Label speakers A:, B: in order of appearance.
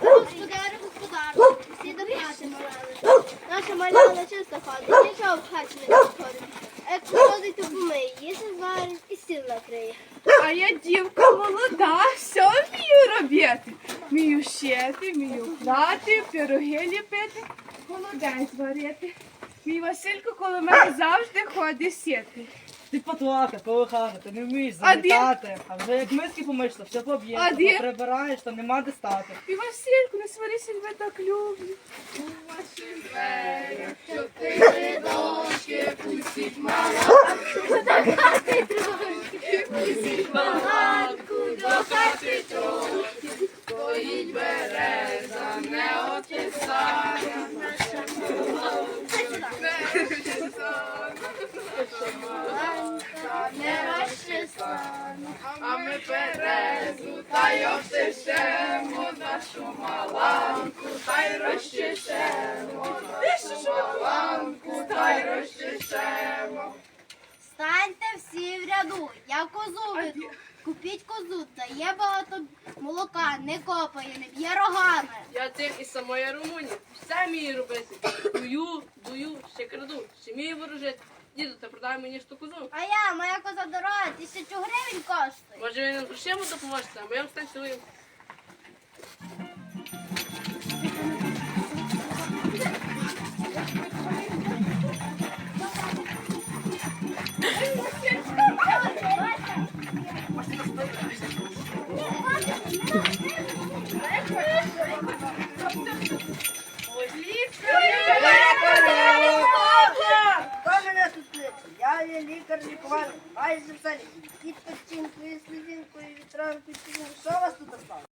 A: Господарю, господарю, всі до хати молили. Наша маляна ходить, нічого в хаті не. Як приходить, то помиє, їсти і стіл накриє.
B: А я дівка молода, все вмію робити. Вмію шити, вмію плати, пироги ліпити, молодець варити. Мій Василько коло мене завжди ходить сіти.
C: Ти потлака, колихана, ти не вмієш замітати. А вже як миски помиш, то все поб'єш,
B: де-
C: прибираєш, то нема де стати.
B: І Васильку, не сварися, тебе так люблю. У ваших дверях чотири дошки, пустіть Пустіть А ми березу та й обтишемо нашу маланку, та й розчешемо
A: Станьте всі в ряду, я козу веду. Купіть козу, дає багато молока, не копає, не б'є рогами.
D: Я цим із самої Румунії. Все вмію робити. Дую, дую, ще краду, ще вмію ворожити. Діду, та продай мені ж ту козу.
A: А я, моя коза дорога, тисячу гривень коштує.
D: Може ви нам грошима допоможете, а ми вам станцюємо.
E: Кличе? а й записали. І печінку, і слідинку, і вітранку, і вітранкою, що вас тут осталось?